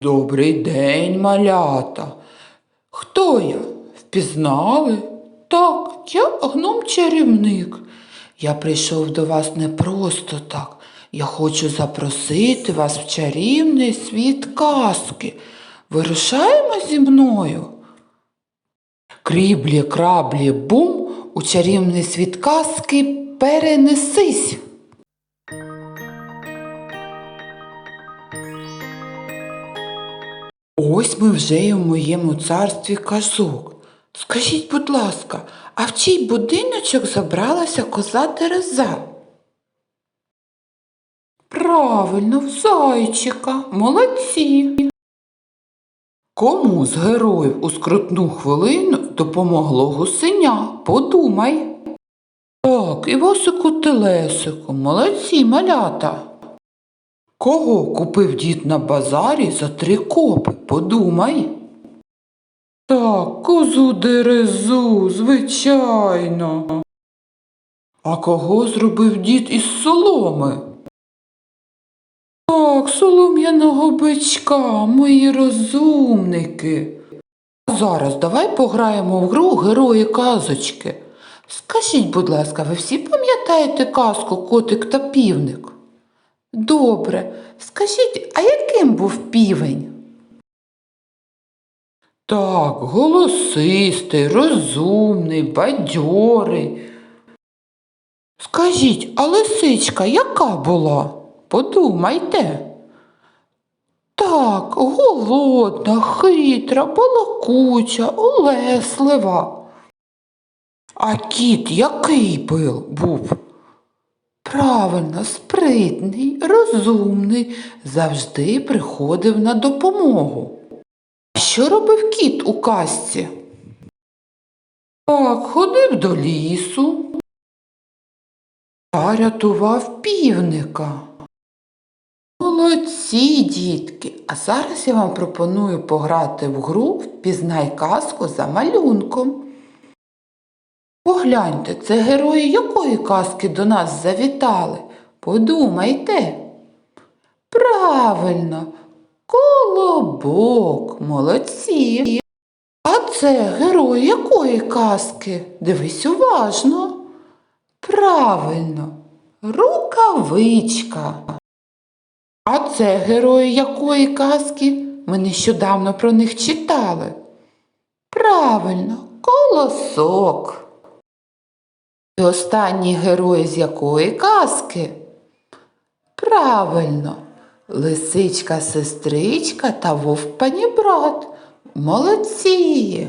Добрий день, малята. Хто я? Впізнали? Так, я гном-чарівник. Я прийшов до вас не просто так. Я хочу запросити вас в чарівний світ казки. Вирушаємо зі мною. Кріблі, краблі, бум, у чарівний світ казки перенесись. Ось ми вже й у моєму царстві казок. Скажіть, будь ласка, а в чий будиночок забралася коза Тереза? Правильно, в зайчика, молодці. Кому з героїв у скрутну хвилину допомогло гусеня? Подумай. Так, Івасику Телесику, молодці малята. Кого купив дід на базарі за три копи? Подумай. Так, козу дерезу, звичайно. А кого зробив дід із соломи? Так, солом'яного бичка, мої розумники. Зараз давай пограємо в гру герої казочки. Скажіть, будь ласка, ви всі пам'ятаєте казку Котик та півник? Добре, скажіть, а яким був півень? Так, голосистий, розумний, бадьорий. Скажіть, а лисичка яка була? Подумайте. Так, голодна, хитра, балакуча, улеслива. А кіт який був? Правильно, спритний, розумний, завжди приходив на допомогу. Що робив кіт у казці? Так, ходив до лісу та рятував півника. Молодці, дітки! А зараз я вам пропоную пограти в гру Впізнай казку за малюнком. Погляньте, це герої якої казки до нас завітали? Подумайте. Правильно, колобок, молодці. А це герої якої казки? Дивись уважно. Правильно, рукавичка. А це герої якої казки? Ми нещодавно про них читали. Правильно, колосок. І останній герой з якої казки? Правильно, лисичка сестричка та вовк панібрат. Молодці.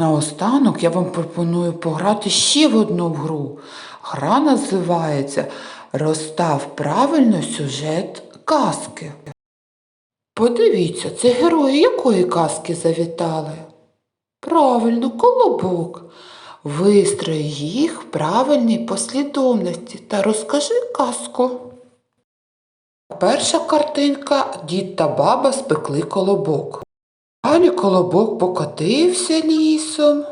Наостанок я вам пропоную пограти ще в одну гру. Гра називається Розстав правильно сюжет казки. Подивіться, це герої якої казки завітали? Правильно, колобок. Вистрой їх в правильній послідовності та розкажи казку. Перша картинка дід та баба спекли колобок. Далі колобок покотився лісом.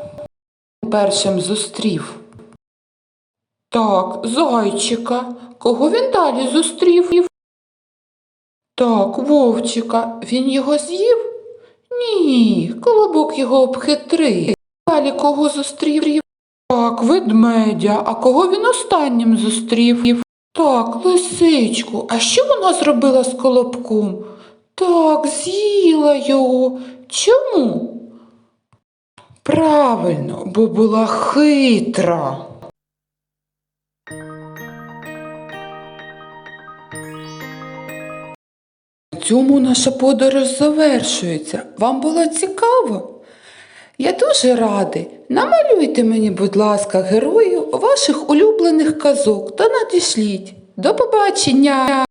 Першим зустрів. Так, зайчика. Кого він далі зустрів? Так, вовчика. Він його з'їв? Ні, колобок його обхитрив. Кого зустрів? Так, ведмедя. А кого він останнім зустрів? Так, лисичку. А що вона зробила з колобком? Так, з'їла його. Чому? Правильно, бо була хитра. На цьому наша подорож завершується. Вам було цікаво? Я дуже радий. Намалюйте мені, будь ласка, героїв ваших улюблених казок та надішліть. До побачення!